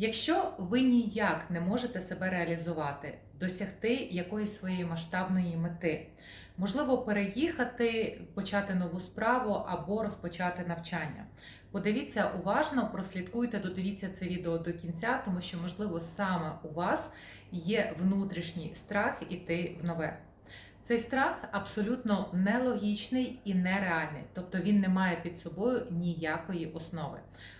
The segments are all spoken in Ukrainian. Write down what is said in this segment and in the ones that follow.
Якщо ви ніяк не можете себе реалізувати, досягти якоїсь своєї масштабної мети, можливо, переїхати, почати нову справу або розпочати навчання. Подивіться уважно, прослідкуйте, додивіться це відео до кінця, тому що, можливо, саме у вас є внутрішній страх іти в нове. Цей страх абсолютно нелогічний і нереальний, тобто він не має під собою ніякої основи.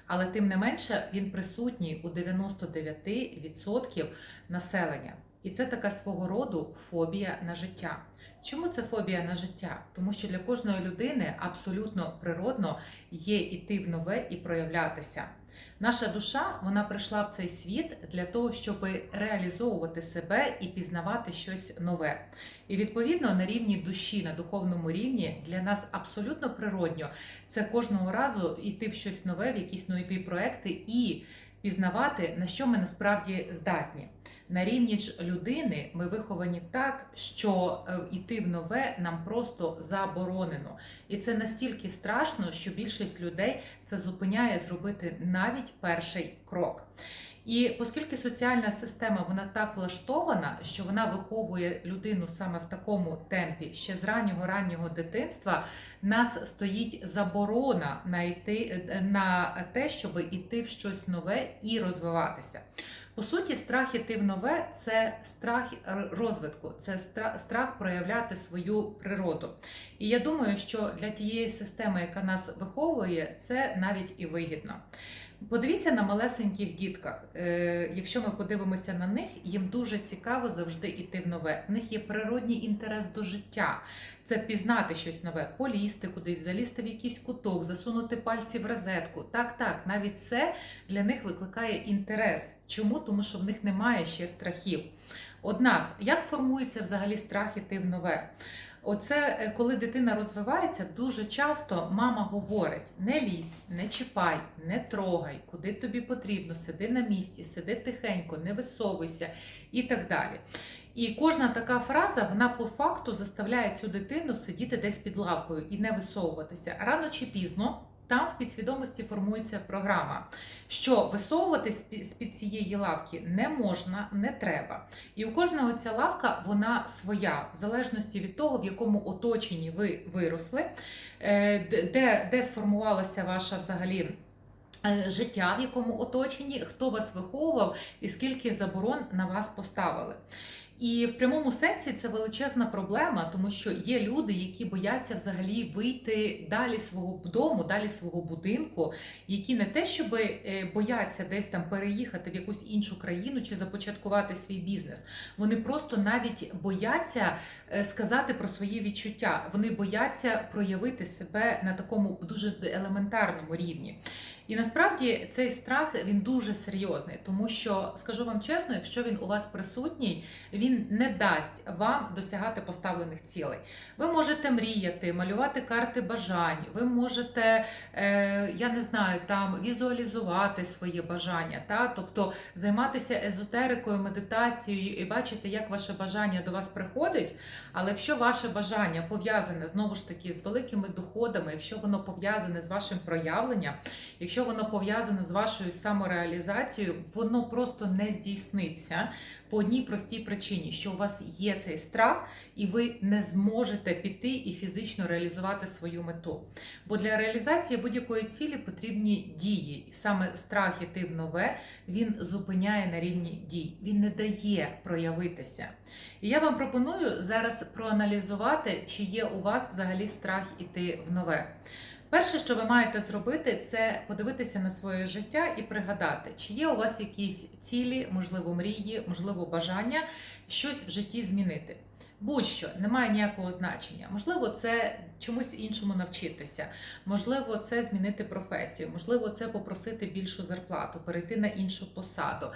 Але тим не менше він присутній у 99% населення. І це така свого роду фобія на життя. Чому це фобія на життя? Тому що для кожної людини абсолютно природно є іти в нове і проявлятися. Наша душа вона прийшла в цей світ для того, щоб реалізовувати себе і пізнавати щось нове. І відповідно на рівні душі, на духовному рівні для нас абсолютно природньо це кожного разу йти в щось нове, в якісь нові проекти і пізнавати, на що ми насправді здатні. На рівні ж людини ми виховані так, що е, йти в нове нам просто заборонено. І це настільки страшно, що більшість людей це зупиняє зробити навіть перший крок. І оскільки соціальна система вона так влаштована, що вона виховує людину саме в такому темпі, ще з раннього раннього дитинства, нас стоїть заборона на йти на те, щоб іти в щось нове і розвиватися. По суті, страх іти в нове це страх розвитку, це стра- страх проявляти свою природу. І я думаю, що для тієї системи, яка нас виховує, це навіть і вигідно. Подивіться на малесеньких дітках. Е, Якщо ми подивимося на них, їм дуже цікаво завжди йти в нове. В них є природній інтерес до життя. Це пізнати щось нове, полізти кудись, залізти в якийсь куток, засунути пальці в розетку. Так, так, навіть це для них викликає інтерес. Чому? Тому що в них немає ще страхів. Однак, як формується взагалі страх іти в нове? Оце е, коли дитина розвивається, дуже часто мама говорить: не лізь, не чіпай, не трогай, куди тобі потрібно, сиди на місці, сиди тихенько, не висовуйся і так далі. І кожна така фраза вона по факту заставляє цю дитину сидіти десь під лавкою і не висовуватися. Рано чи пізно там в підсвідомості формується програма, що висовуватись з-під цієї лавки не можна, не треба. І у кожного ця лавка вона своя, в залежності від того, в якому оточенні ви виросли, е, де, де сформувалася ваша взагалі. е, Життя, в якому оточенні, хто вас виховував і скільки заборон на вас поставили. І в прямому сенсі це величезна проблема, тому що є люди, які бояться взагалі вийти далі свого дому, далі свого будинку, які не те, щоб е, бояться десь там переїхати в якусь іншу країну чи започаткувати свій бізнес. Вони просто навіть бояться е, сказати про свої відчуття. Вони бояться проявити себе на такому дуже елементарному рівні. І насправді цей страх він дуже серйозний, тому що скажу вам чесно, якщо він у вас присутній, він не дасть вам досягати поставлених цілей. Ви можете мріяти, малювати карти бажань, ви можете, е, я не знаю, там візуалізувати своє бажання, та тобто займатися езотерикою, медитацією і бачити, як ваше бажання до вас приходить. Але якщо ваше бажання пов'язане знову ж таки з великими доходами, якщо воно пов'язане з вашим проявленням, якщо воно пов'язане з вашою самореалізацією, воно просто не здійсниться по одній простій причині, що у вас є цей страх, і ви не зможете піти і фізично реалізувати свою мету. Бо для реалізації будь-якої цілі потрібні дії. Саме страх іти в нове він зупиняє на рівні дій, він не дає проявитися. І я вам пропоную зараз проаналізувати, чи є у вас взагалі страх іти в нове. Перше, що ви маєте зробити, це подивитися на своє життя і пригадати, чи є у вас якісь цілі, можливо, мрії, можливо, бажання щось в житті змінити. Будь-що немає ніякого значення. Можливо, це чомусь іншому навчитися, можливо, це змінити професію, можливо, це попросити більшу зарплату, перейти на іншу посаду.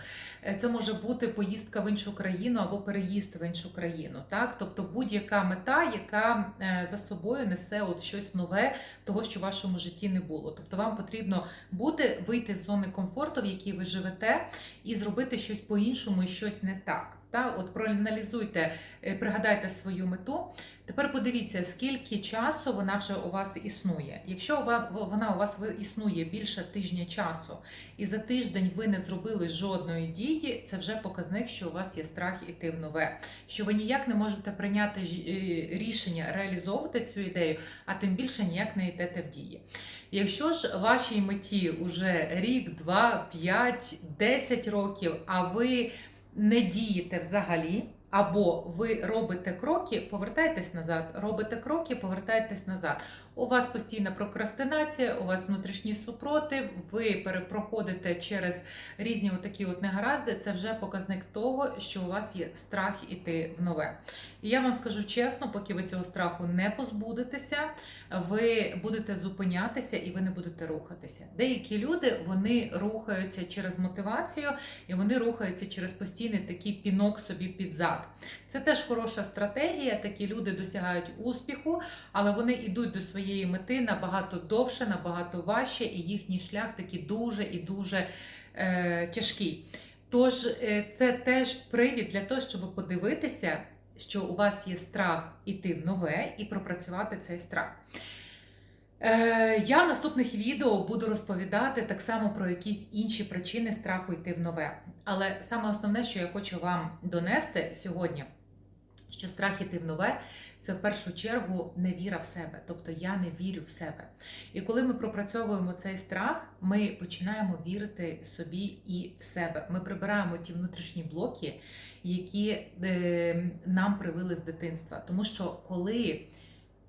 Е, Це може бути поїздка в іншу країну або переїзд в іншу країну. Так, тобто будь-яка мета, яка е, за собою несе от щось нове, того, що в вашому житті не було. Тобто вам потрібно бути, вийти з зони комфорту, в якій ви живете, і зробити щось по-іншому і щось не так. Та от проаналізуйте, е, пригадайте свою мету. Тепер подивіться, скільки часу вона вже у вас існує. Якщо вона у вас існує більше тижня часу, і за тиждень ви не зробили жодної дії, це вже показник, що у вас є страх іти в нове, що ви ніяк не можете прийняти е, рішення реалізовувати цю ідею, а тим більше ніяк не йдете в дії. Якщо ж вашій меті уже рік, два, п'ять, десять років, а ви не дієте взагалі, або ви робите кроки, повертайтесь назад, робите кроки, повертайтесь назад. У вас постійна прокрастинація, у вас внутрішній супротив, ви перепроходите через різні отакі от негаразди. Це вже показник того, що у вас є страх іти в нове. І я вам скажу чесно, поки ви цього страху не позбудетеся, ви будете зупинятися і ви не будете рухатися. Деякі люди вони рухаються через мотивацію і вони рухаються через постійний такий пінок собі під зад. Це теж хороша стратегія. Такі люди досягають успіху, але вони йдуть до своєї мети набагато довше, набагато важче, і їхній шлях такий дуже і дуже е, тяжкий. Тож е, це теж привід для того, щоб подивитися, що у вас є страх іти в нове і пропрацювати цей страх. Е, Я в наступних відео буду розповідати так само про якісь інші причини страху йти в нове. Але саме основне, що я хочу вам донести сьогодні, що страх іти в нове це в першу чергу невіра в себе. Тобто я не вірю в себе. І коли ми пропрацьовуємо цей страх, ми починаємо вірити собі і в себе. Ми прибираємо ті внутрішні блоки, які е, нам привили з дитинства. Тому що коли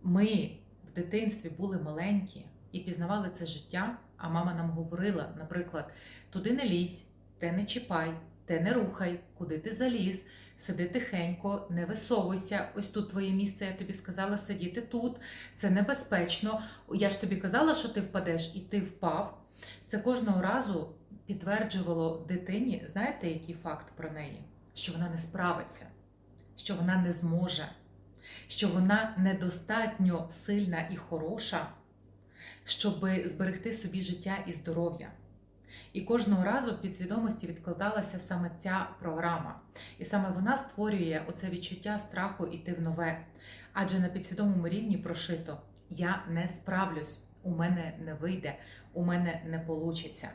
ми в дитинстві були маленькі і пізнавали це життя, а мама нам говорила, наприклад, туди не лізь, те не чіпай, те не рухай, куди ти заліз, сиди тихенько, не висовуйся. Ось тут твоє місце, я тобі сказала сидіти тут, це небезпечно. Я ж тобі казала, що ти впадеш, і ти впав. Це кожного разу підтверджувало дитині, знаєте, який факт про неї? Що вона не справиться, що вона не зможе, що вона недостатньо сильна і хороша, щоб зберегти собі життя і здоров'я. І кожного разу в підсвідомості відкладалася саме ця програма. І саме вона створює оце відчуття страху іти в нове. Адже на підсвідомому рівні прошито: я не справлюсь, у мене не вийде, у мене не получиться.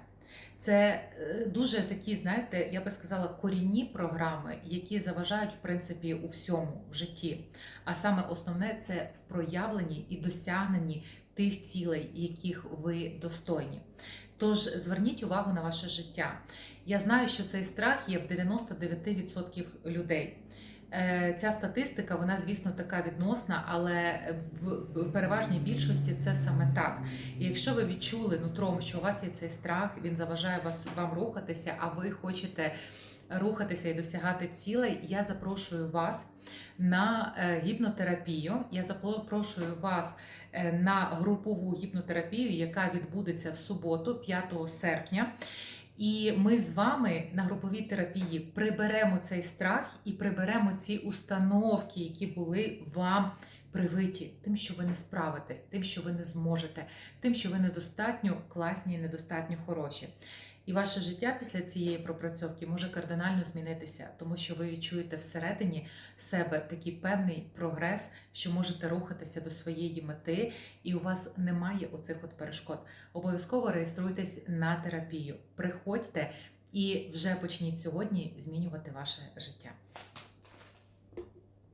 Це е, дуже такі, знаєте, я би сказала, корінні програми, які заважають, в принципі, у всьому в житті. А саме основне це в проявленні і досягненні тих цілей, яких ви достойні. Тож зверніть увагу на ваше життя. Я знаю, що цей страх є в 99% людей. Е, Ця статистика, вона, звісно, така відносна, але в переважній більшості це саме так. І якщо ви відчули нутром, що у вас є цей страх, він заважає вас вам рухатися, а ви хочете рухатися і досягати цілей, я запрошую вас на е, гіпнотерапію. Я запрошую вас е, на групову гіпнотерапію, яка відбудеться в суботу, 5 серпня. І ми з вами на груповій терапії приберемо цей страх і приберемо ці установки, які були вам привиті, тим, що ви не справитесь, тим, що ви не зможете, тим, що ви недостатньо класні і недостатньо хороші. І ваше життя після цієї пропрацьовки може кардинально змінитися, тому що ви відчуєте всередині себе такий певний прогрес, що можете рухатися до своєї мети, і у вас немає оцих от перешкод. Обов'язково реєструйтесь на терапію. Приходьте і вже почніть сьогодні змінювати ваше життя.